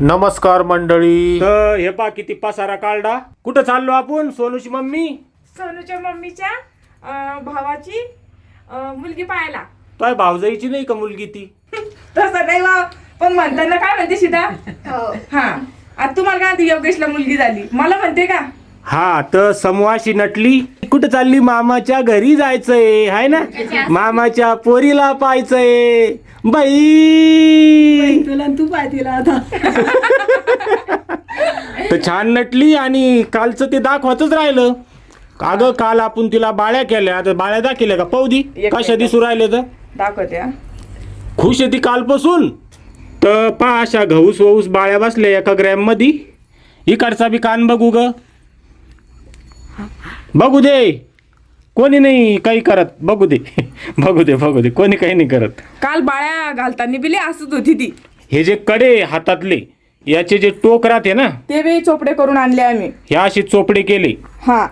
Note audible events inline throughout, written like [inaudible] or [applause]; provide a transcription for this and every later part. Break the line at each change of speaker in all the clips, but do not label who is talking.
नमस्कार मंडळी. तर हे पा किती पसारा काढला. कुठं चाललो आपण? सोनूची मम्मी?
सोनूच्या मम्मीच्या अं, भावाची अं, मुलगी पाहायला.
काय भावजाईची नाही का मुलगी ती? [laughs]
तसं नाही बा पण म्हणताना काय म्हणते सीता? हा. आता तुम्हाला काय म्हणते योगेशला मुलगी झाली? मला म्हणते का?
हा तर समूहाशी नटली. कुठं चालली? मामाच्या घरी जायचंय. हाय ना? मामाच्या पोरीला पाहायचंय. बाई!
तुला तू पाय तिला आता.
तर छान नटली आणि कालचं ते दाखवतच राहिलं. अगं काल आपण तिला बाळ्या केल्या. आता बाळ्या दाखवल्या का? पौदी कशा. दिसू राहिले तर.
दाखवते हा.
खुश आहे ती कालपासून? तर पहा अशा घऊस वऊस बाळ्या बसल्या एका ग्रॅममध्ये इकडचा बी कान बघू ग. बघू दे. कोणी नाही काही करत. बघू दे. [laughs] बघू दे बघू दे. कोणी काही नाही करत.
काल बाळ्या घालताना बिली असत होती ती.
हे जे कडे हातातले याचे जे टोक राहते ना
ते बी चोपडे करून आणले आम्ही.
हे असे चोपडे केले.
हा.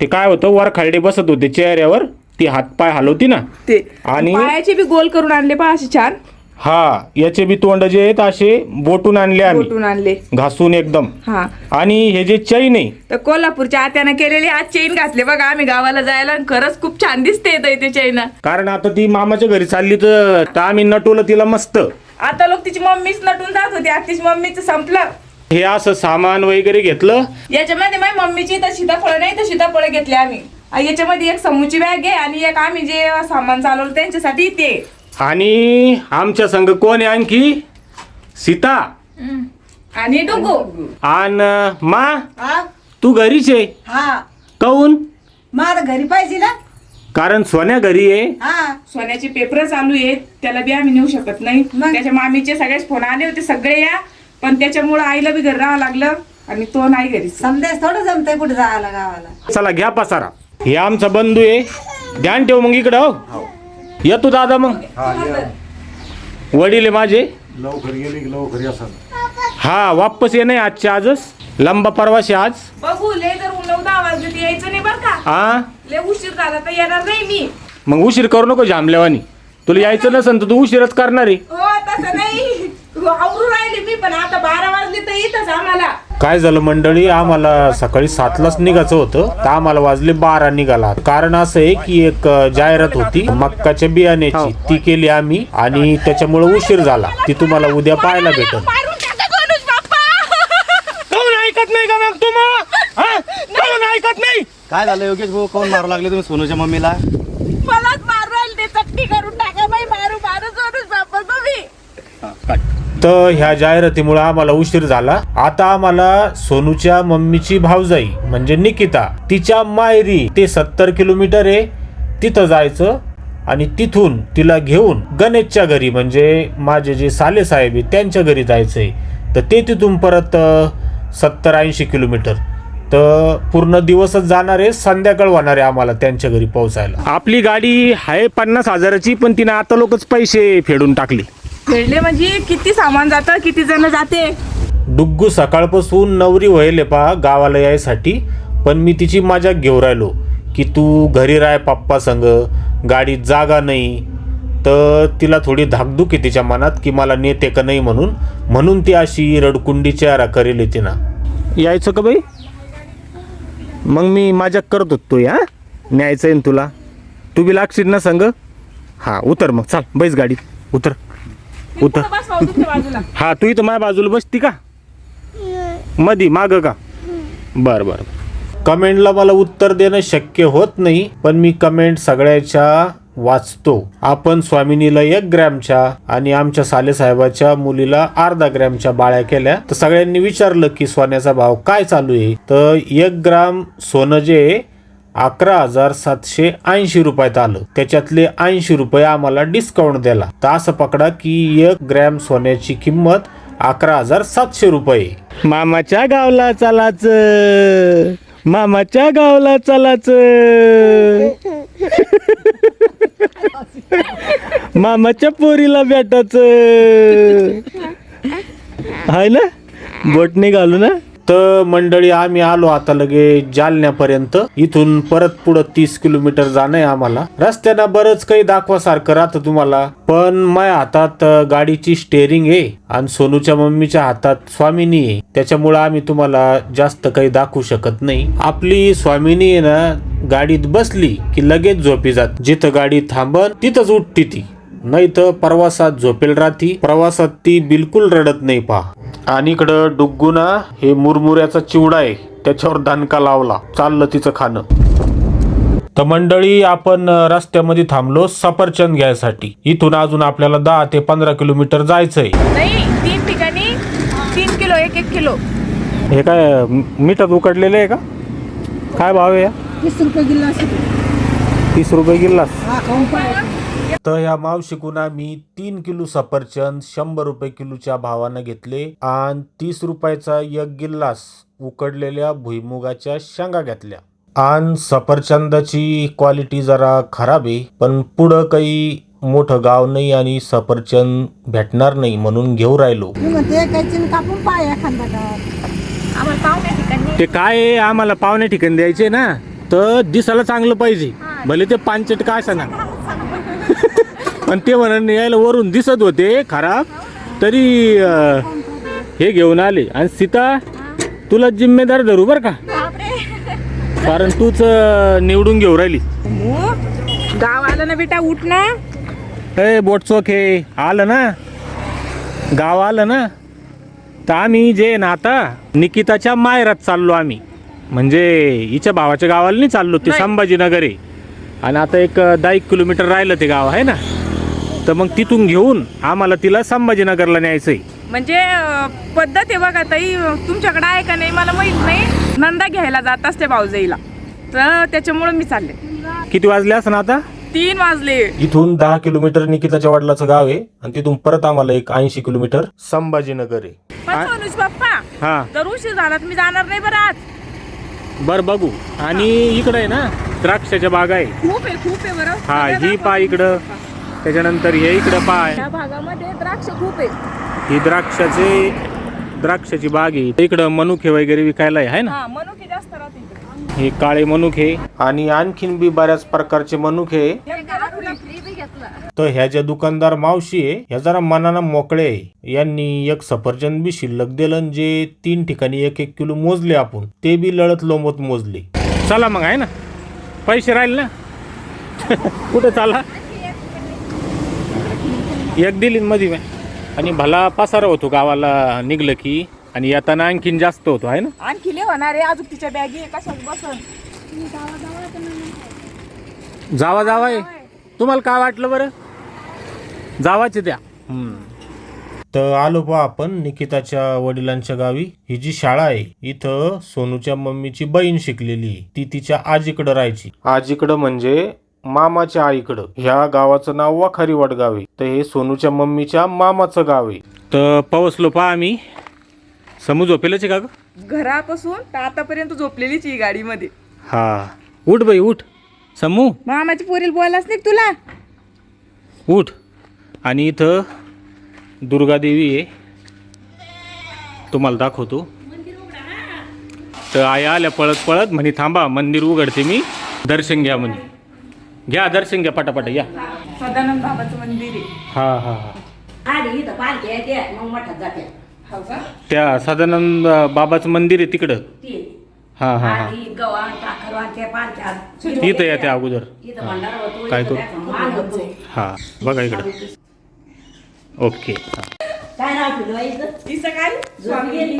ते काय होतं वर खालडे बसत होते. चेहऱ्यावर ती हातपाय हलवती ना.
ते.
आणि-
बी गोल करून आणले पहा असे छान.
हा याचे बी तोंड जे आहेत असे बोटून आणले आम्ही.
बोटून आणले.
घासून एकदम.
हा.
आणि हे जे चैन आहे.
तर कोल्हापूरच्या आत्यानं केलेली आज चेन घातले बघा आम्ही गावाला जायला आणि खरंच खूप छान दिसते ते चैन.
कारण आता ती मामाच्या घरी चालली तर तर आम्ही नटवलं तिला मस्त.
आता लोक तिची मम्मीच नटून जात होती आता तिची मम्मीच संपलं.
हे असं सामान वगैरे घेतलं.
याच्यामध्ये माझ्या मम्मीची तर सीताफळ नाही तर सीताफळ घेतले आम्ही. आ, याच्यामध्ये एक समूची बॅग आहे आणि एक आम्ही जे सामान चालवलं त्यांच्यासाठी ते.
आणि आमच्या संघ कोण आहे आणखी? सीता.
आणि डुगू.
आन मा?
हा.
तू घरीच आहे?
हा.
काऊन?
आता घरी पाहिजे ना?
कारण सोन्या घरी आहे.
हा.
सोन्याचे पेपर चालू आहेत. त्याला बी आम्ही नेऊ शकत नाही.
मग?
त्याच्या मामीचे सगळेच फोन आले होते सगळे या. पण त्याच्यामुळे आईला बी घरी राहावं लागलं आणि तो नाही घरी.
समजायच थोडं जमतंय कुठे जायला गावाला
चला घ्या पसारा. हे आमचा बंधू आहे. ध्यान ठेव मग इकडं हो. येतो दादा मग. वडील आहे माझे.
लवकर गेली की लवकर या सर
हा वापस ये नाही आजच्या आजच. लंबा परवाशी आज.
बघू ले जर नऊ दहा वाजले तर यायचं नाही बरं का?
हा
लय उशीर झाला तर येणार नाही मी.
मग उशीर करू नको जामल्यावानी. तुला यायचं नसेल तर तू उशीरच करणार आहे.
हो तसं नाही. आवरून राहिले मी पण आता बारा वाजले तर येतच आम्हाला.
काय झालं मंडळी? आम्हाला सकाळी सातलाच निघायचं होतं. तर आम्हाला वाजले बारा निघाला. कारण असं आहे की एक जाहिरात होती. मक्काच्या बियाण्याची. ती केली आम्ही आणि त्याच्यामुळे उशीर झाला. ती तुम्हाला उद्या पाहायला भेटल. कोण ऐकत नाही का मग तुम्हाला कोण ऐकत नाही?
काय झालं योगेश भाऊ? कोण मारू लागले तुम्ही सोनूच्या मम्मीला
मलाच मारू राहिले ते चटणी करून टाका बाई मारू मारू जोरूच बापा तुम्ही
तर ह्या जाहिरातीमुळे आम्हाला उशीर झाला. आता आम्हाला सोनूच्या मम्मीची भावजाई म्हणजे निकिता तिच्या मायरी ते सत्तर किलोमीटर आहे. तिथं जायचं आणि तिथून तिला घेऊन गणेशच्या घरी म्हणजे माझे जे साले साहेब आहे त्यांच्या घरी जायचं आहे तर ते तिथून परत सत्तर ऐंशी किलोमीटर. तर पूर्ण दिवसच जाणार आहे संध्याकाळ होणार आहे आम्हाला त्यांच्या घरी पोहोचायला. आपली गाडी आहे पन्नास हजाराची पण तिने आता लोकच पैसे फेडून टाकले.
खेळले म्हणजे किती सामान जातं किती जण जाते?
डुग्गू सकाळपासून नवरी व्हायले पा गावाला यायसाठी. पण मी तिची मजा घेऊ राहिलो की तू घरी राह पप्पा संग गाडीत जागा नाही. तर तिला थोडी धाकधूक आहे तिच्या मनात की मला नेते का नाही म्हणून. म्हणून ती अशी रडकुंडी चेहरा करेल तिनं. यायचं का बाई? मग मी माझ्या करत होतो या न्यायचं आहे ना तुला? तू बी लागशील ना संग? हां उतर मग चाल बैस गाडीत. उतर. उतर. [laughs] हा तू इथं माझ्या बाजूला बसती का? मधी माग का? बर बर कमेंटला मला उत्तर देणं शक्य होत नाही पण मी कमेंट सगळ्याच्या वाचतो. आपण स्वामिनीला एक ग्रॅमच्या आणि आमच्या सालेसाहेबाच्या मुलीला अर्धा ग्रॅमच्या बाळ्या केल्या. तर सगळ्यांनी विचारलं की सोन्याचा भाव काय चालू आहे? तर एक ग्राम सोनं जे अकरा हजार सातशे ऐंशी रुपयात आलं. त्याच्यातले ऐंशी रुपये आम्हाला डिस्काउंट दिला तर असं पकडा की एक ग्रॅम सोन्याची किंमत अकरा हजार सातशे रुपये. मामाच्या गावला चालाच. मामाच्या गावला चालाच. मामाच्या पोरीला भेटाच. हाय ना? बोटने घालू ना? तर मंडळी आम्ही आलो आता लगे जालन्यापर्यंत. इथून परत पुढं तीस किलोमीटर जाणं आहे आम्हाला. रस्त्यानं बरंच काही दाखवासारखं राहतं तुम्हाला. पण माझ्या हातात गाडीची स्टेअरिंग आहे आणि सोनूच्या मम्मीच्या हातात स्वामिनी आहे. त्याच्यामुळं आम्ही तुम्हाला जास्त काही दाखवू शकत नाही. आपली स्वामिनी आहे ना गाडीत बसली की लगेच झोपी जात. जिथं गाडी थांबन तिथंच उठती ती. नाही तर प्रवासात झोपेल राहती. प्रवासात ती बिलकुल रडत नाही पहा. आणि इकडं डुग्गुना हे मुरमुऱ्याचा चिवडा आहे. त्याच्यावर दणका लावला. चाललं तिचं खाणं. तर मंडळी आपण रस्त्यामध्ये थांबलो सफरचंद घ्यायसाठी. इथून अजून आपल्याला दहा ते पंधरा किलोमीटर जायचंय.
नाही तीन ठिकाणी तीन किलो एक एक किलो.
हे काय मिठात उकडलेलं आहे का? काय भाव आहे
तीस रुपये किलो असे
तीस रुपये गिल्लास
हा खाऊन पाय
तर ह्या मावशिकून आम्ही तीन किलो सफरचंद शंभर रुपये किलोच्या भावानं घेतले आणि तीस रुपयाचा एक गिल्लास उकडलेल्या भुईमुगाच्या शेंगा घेतल्या. आणि सफरचंदाची क्वालिटी जरा खराब आहे पण पुढं काही मोठं गाव नाही आणि सफरचंद भेटणार नाही म्हणून घेऊ राहिलो.
मी म्हणते काही कापून पाय एखादा का
आम्हाला पाहुण्या ठिकाणी
ते काय आहे? आम्हाला पाहुण्या ठिकाणी द्यायचे ना? तर दिसायला चांगलं पाहिजे. भले ते पानचट काय सांगा [laughs] पण ते म्हणून यायला वरून दिसत होते खराब तरी हे घेऊन आले. आणि सीता तुला जिम्मेदार धरू बर का? कारण तूच निवडून घेऊ राहिली.
गाव आलं ना बेटा उठ ना.
ए बोटचोक हे आलं ना. गाव आलं ना. तर आम्ही जे ना आता निकिताच्या मायरात चाललो आम्ही. म्हणजे हिच्या भावाच्या गावाला नाही चाललो ते. संभाजीनगर आहे. आणि आता एक दहा एक किलोमीटर राहिलं ते गाव आहे ना? तर मग तिथून घेऊन आम्हाला तिला संभाजीनगरला न्यायचं आहे
म्हणजे अं, पद्धत आहे बघा ताई तुमच्याकडे आहे का नाही मला माहीत नाही. नंदा घ्यायला जात असते भाऊजाईला. तर त्याच्यामुळे मी चालले.
किती वाजले असं आता?
तीन वाजले.
इथून दहा किलोमीटर निकिताच्या वडिलाचं गाव आहे आणि तिथून परत आम्हाला एक ऐंशी किलोमीटर संभाजीनगर आहे.
पण
हा.
जर उशीर झाला तर मी जाणार नाही बरं आज.
बर बघू. आणि इकडे आहे ना द्राक्षाच्या बागा आहे.
खूप आहे खूप आहे बरं.
हा ही. पा इकडं. त्याच्यानंतर हे इकडं पाय.
त्या भागामध्ये द्राक्ष खूप आहे.
ही द्राक्षाचे द्राक्षाची बाग आहे. इकडं मनुखे वगैरे विकायला आहे ना?
हा मनुके जास्त राहते इकडे.
हे काळे मनुखे. आणि आणखीन बी बऱ्याच प्रकारचे मनुखे तर ह्या ज्या दुकानदार मावशी आहे ह्या जरा मनानं मोकळे आहे. यांनी एक सफरचंद बी शिल्लक दिलं आणि जे तीन ठिकाणी एक एक किलो मोजले आपण ते बी लढत लोंबत मोजले. चला मग आहे ना? पैसे राहील ना? [laughs] कुठे चाला एक दिली मध्ये मी. आणि भला पसारा होतो गावाला निघलं की आणि येताना आणखीन जास्त होतो आहे ना?
आणखी लय होणार आहे अजून तिच्या बॅगी कशात बसन?
जावा जावा आहे. तुम्हाला काय वाटलं बरं? जावाचे द्या. तर आलो पहा आपण निकिताच्या वडिलांच्या गावी. ही जी शाळा आहे इथं सोनूच्या मम्मीची बहीण शिकलेली आहे. ती तिच्या आजीकडं राहायची. आजीकडं म्हणजे मामाच्या आईकडं. ह्या गावाचं नाव वाखारी वडगाव आहे. तर हे सोनूच्या मम्मीच्या मामाचं गाव आहे. तर पवसलो पहा आम्ही. समू झोपेलच आहे का ग?
घरापासून तर आतापर्यंत झोपलेलीच ही गाडीमध्ये.
हा. उठ बाई उठ. समू.
मामाची पोरील बोलाच नाही तुला.
उठ. आणि इथं दुर्गादेवी आहे. तुम्हाला दाखवतो. तर आई आल्या पळत पळत म्हणे थांबा मंदिर उघडते मी. दर्शन घ्या म्हणे. घ्या दर्शन घ्या पटापट या.
सदानंद बाबाचं मंदिर आहे.
हा हा हा.
आधी इथं पालखी आहे ते मग मठात जाते.
हो का?
त्या सदानंद बाबाचं मंदिर आहे तिकडं.
ती
हा हा हा.
आधी
इथं या त्या अगोदर.
इथं भंडारा होतो
काय करू?
होतो
हा बघा इकडं. ओके. हा.
काय नाव ठेवलं बाई इथं?
तिचं काय
झोपी गेली.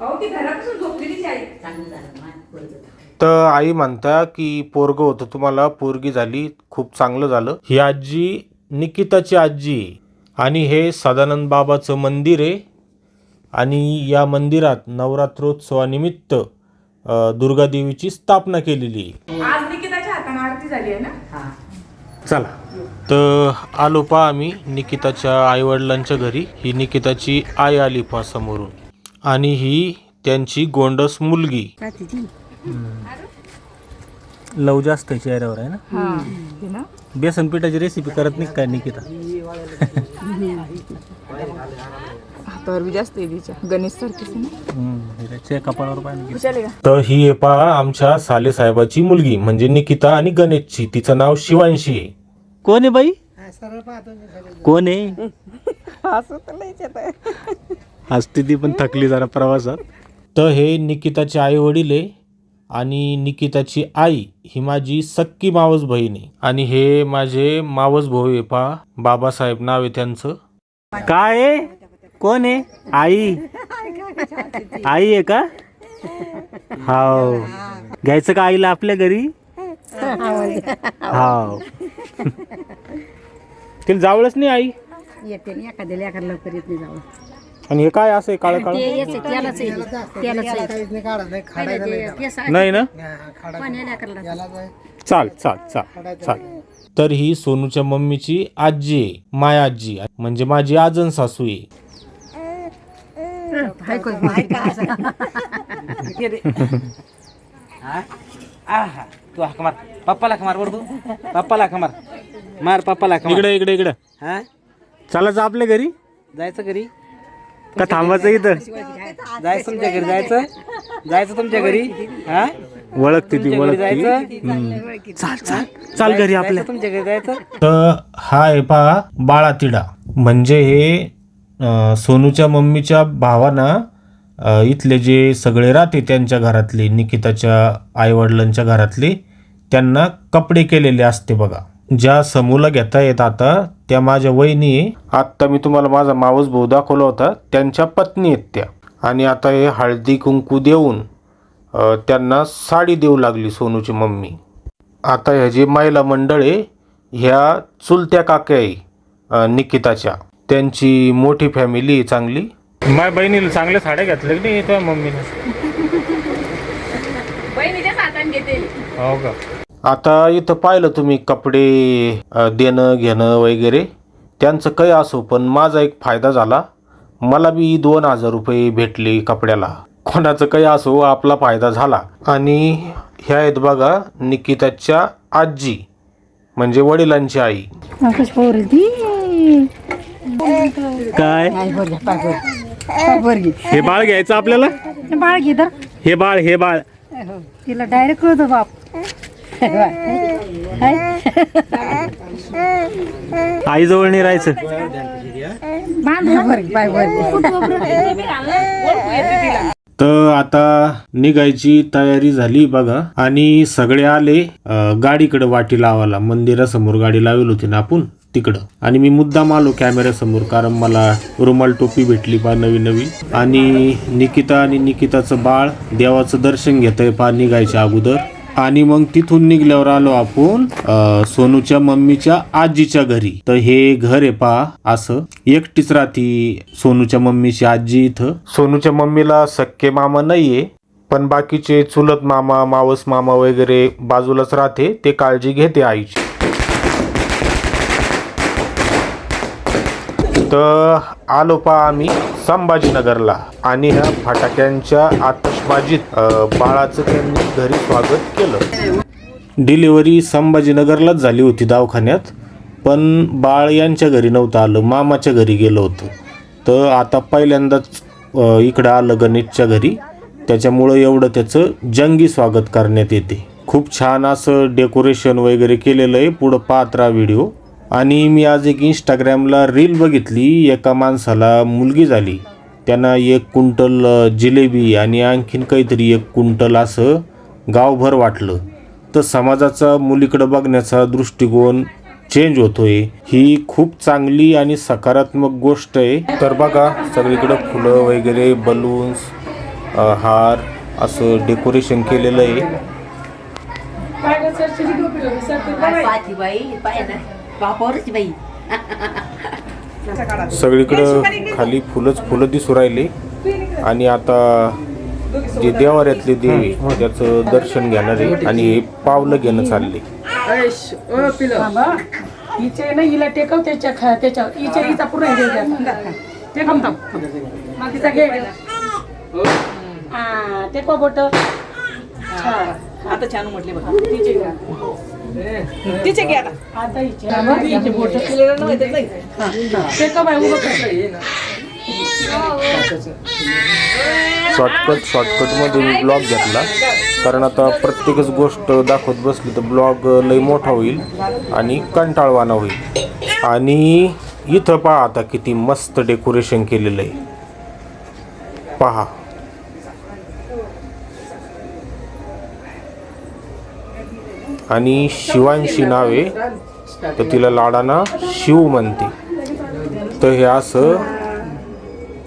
अहो ती घरापासून झोपलेलीच आहे
चांगलं झालं मान पोरगं.
तर. आई म्हणता की पोरग होतं तुम्हाला पोरगी झाली खूप चांगलं झालं. ही आजी निकिताची आजी आहे. आणि हे सदानंद बाबाचं मंदिर आहे. आणि या मंदिरात नवरात्रोत्सवानिमित्त अ, दुर्गादेवीची स्थापना केलेली आहे.
आज निकिताच्या हाताने आरती झाली आहे ना?
हा.
चला. तर आलो पा आम्ही निकिताच्या आईवडिलांच्या घरी. ही निकिताची आई आली पा समोरून. आणि ही त्यांची गोंडस मुलगी. लव जास्त आहे चेहऱ्यावर आहे ना?
ना?
बेसन पिठाची रेसिपी करत नाही काय निकिता?
हातावर बी जास्त आहे तिच्या. गणेश सारखीच
कपाळावर पाहिजे
विचारले का?
तर ही आहे पहा आमच्या साले साहेबाची मुलगी म्हणजे निकिता आणि गणेशची. तिचं नाव शिवांशी आहे.
कोण आहे बाई? कोण आहे? [laughs]
असं तर लयच येत
असते ती पण थकली जरा प्रवासात.
तर हे निकिताचे आई वडील आहे आणि निकिताची आई ही माझी सक्की मावस बहीण आहे. आणि हे माझे मावस भाऊ आहे पहा बाबासाहेब नाव आहे त्यांचं.
काय आहे? कोण आहे? आई. आई आहे का? हाव. घ्यायचं का आईला आपल्या घरी? हाव.
तिला जावळच नाही आई?
येते नाही एखाद्या लेकरं लवकर येत नाही जावं
आणि हे काय असं काळ काळ
ते येते त्यालाच आहे त्यालाच आहे.
नाही. ना चाल चाल चाल चाल. तर ही सोनूच्या मम्मीची आजी आहे माया आजी म्हणजे माझी आजन सासू आहे.
हाय कोण माहिती
आहा तू हाक मार. पप्पाला हाक मार बरं तू पप्पाला हाक मार. मार पप्पाला हाक मार.
इकडे इकडे इकडे.
हा?
चालायचं आपल्या घरी.
जायचं घरी?
का थांबायचं इथं?
जायचं तुमच्या घरी जायचं? जायचं तुमच्या घरी? हा?
ओळखते ती
तुमच्या घरी
ओळखते
जायचं?
चाल चाल. चाल घरी आपल्या.
जायचं तुमच्या घरी जायचं?
तर हा आहे पहा बाळातिडा. म्हणजे हे अं, सोनूच्या मम्मीच्या भावानं अं, इथले जे सगळे राहते त्यांच्या घरातले निकिताच्या आईवडिलांच्या घरातले त्यांना कपडे केलेले असते बघा. ज्या समूला घेता येत आता त्या माझ्या वहिनी आत्ता मी तुम्हाला माझा मावस भाऊ दाखवला होता. त्यांच्या पत्नी आहेत त्या. आणि आता हे हळदी कुंकू देऊन त्यांना साडी देऊ लागली सोनूची मम्मी. आता ह्या जे महिला मंडळ आहे ह्या चुलत्या काक्या आहे निकिताच्या. त्यांची मोठी फॅमिली आहे चांगली. माझ्या बहिणीला चांगल्या साड्या घातल्या की नाही तुझ्या मम्मीने?
बहिणीच्याच हाताने घेते.
हो का? आता इथं पाहिलं तुम्ही कपडे देणं घेणं वगैरे. त्यांचं काही असो पण माझा एक फायदा झाला. मला बी दोन हजार रुपये भेटले कपड्याला. कोणाचं काही असो आपला फायदा झाला. आणि ह्या आहेत बघा निकिताच्या आजी म्हणजे वडिलांची आई.
काय?
बरगी
हे बाळ घ्यायचं आपल्याला?
बाळ घे तर
हे बाळ हे बाळ.
तिला डायरेक्ट कळतो बाप.
आई जवळ नाही राहायचं. तर आता निघायची तयारी झाली बघा. आणि सगळे आले गाडीकडे वाटी लावायला. मंदिरासमोर गाडी लावली होती ना आपण तिकडं. आणि मी मुद्दाम आलो कॅमेऱ्यासमोर कारण मला रुमाल टोपी भेटली पा नवी नवी आणि निकिता आणि निकिताचं बाळ देवाचं दर्शन घेतंय पा निघायच्या अगोदर. आणि मग तिथून निघल्यावर आलो आपण सोनूच्या मम्मीच्या आजीच्या घरी. तर हे घर आहे पहा असं. एकटीच राहती सोनूच्या मम्मीची आजी इथं. सोनूच्या मम्मीला सक्के मामा नाहीये पण बाकीचे चुलत मामा मावस मामा वगैरे बाजूलाच राहते ते काळजी घेते आईची. तर आलो पा आम्ही. संभाजीनगरला आणि ह्या फटाक्यांच्या आतषबाजीत बाळाचं त्यांनी घरी स्वागत केलं. डिलिव्हरी संभाजीनगरलाच झाली होती दवाखान्यात पण बाळ यांच्या घरी नव्हतं आलं मामाच्या घरी गेलं होतं. तर आता पहिल्यांदाच इकडं आलं गणेशच्या घरी. त्याच्यामुळं एवढं त्याचं जंगी स्वागत करण्यात येते. खूप छान असं डेकोरेशन वगैरे केलेलं आहे. पुढं पात्रा व्हिडिओ. आणि मी आज एक इंस्टाग्रामला रील बघितली. एका माणसाला मुलगी झाली. त्यांना एक कुंटल जिलेबी आणि आणखीन काहीतरी एक कुंटल असं गावभर वाटलं. तर समाजाचा मुलीकडं बघण्याचा दृष्टिकोन चेंज होतोय. ही खूप चांगली आणि सकारात्मक गोष्ट आहे. तर बघा सगळीकडं फुलं वगैरे बलून्स हार असं डेकोरेशन केलेलं आहे.
बाई?
सगळीकडं खाली फुलंच फुलं दिसू राहिले. आणि आता जे देवाऱ्यातले देवी त्याचं दर्शन घेणार आहे आणि हे पावलं घेणं चालले.
हिचे ना हिला टेकव त्याच्या खा त्याच्या हिचा पूर्ण हे थांब तिचा घे. हा टेकव बोट.
आता छान म्हटले बघा. तिचे घ्या. आता
बाय उभं
शॉर्टकट शॉर्टकटमध्ये मी ब्लॉग घेतला. कारण आता प्रत्येकच गोष्ट दाखवत बसली तर ब्लॉग लई मोठा होईल आणि कंटाळवाना होईल. आणि इथं पहा आता किती मस्त डेकोरेशन केलेलं आहे. पहा. आणि शिवांशी नावे तर तिला लाडाना शिव म्हणते. तर हे असं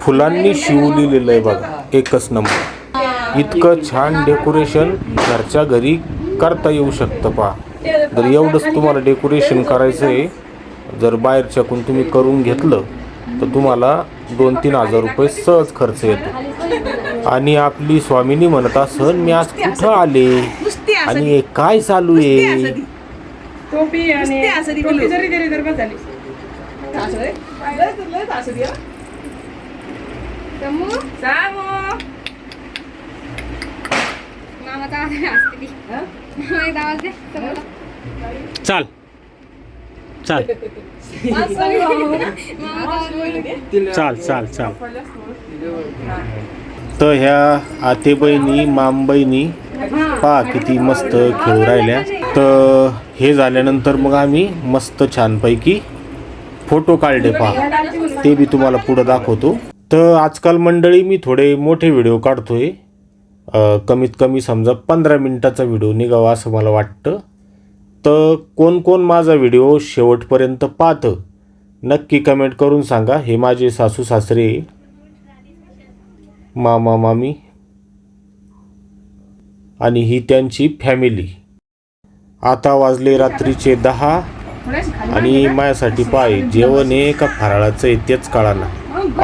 फुलांनी शिव लिहिलेलं आहे बघा एकच नंबर. इतकं छान डेकोरेशन घरच्या घरी करता येऊ शकतं पहा. जर एवढंच तुम्हाला डेकोरेशन करायचं आहे जर बाहेरच्याकडून तुम्ही करून घेतलं तर तुम्हाला दोन तीन हजार रुपये सहज खर्च येतो. आणि आपली स्वामिनी म्हणत असन मी आज कुठं आले?
नुसती
आणि हे काय चालू आहे?
टोपी आणि
नुसती असं ती
टोपी. जरी तर बस झाली.
ती, हं.
चाल. चाल. चाल चाल चाल.
तर ह्या आते बहिणी माम बहिणी पहा किती मस्त खेळू राहिल्या. तर हे झाल्यानंतर मग आम्ही मस्त छानपैकी फोटो काढले पहा. ते बी तुम्हाला पुढं दाखवतो. तर आजकाल मंडळी मी थोडे मोठे व्हिडिओ काढतोय. कमीत कमी समजा पंधरा मिनटाचा व्हिडिओ निघावा असं मला वाटतं. तर कोण कोण माझा व्हिडिओ शेवटपर्यंत पाहतं नक्की कमेंट करून सांगा. हे माझे सासू सासरे मामा मामी आणि ही त्यांची फॅमिली आता वाजले रात्रीचे दहा आणि माझ्यासाठी पाय. जेवण आहे का फराळाचं आहे तेच कळाना.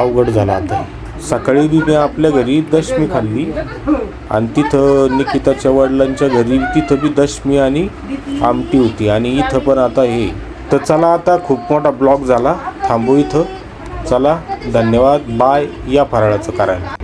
अवघड झाला आता. सकाळी बी मी आपल्या घरी दशमी खाल्ली. आणि तिथं निकिताच्या वडिलांच्या घरी तिथं बी दशमी आणि आमटी होती. आणि इथं पण आता हे. तर चला आता खूप मोठा ब्लॉग झाला. थांबू इथं. चला धन्यवाद. बाय. या फराळाचं करायला.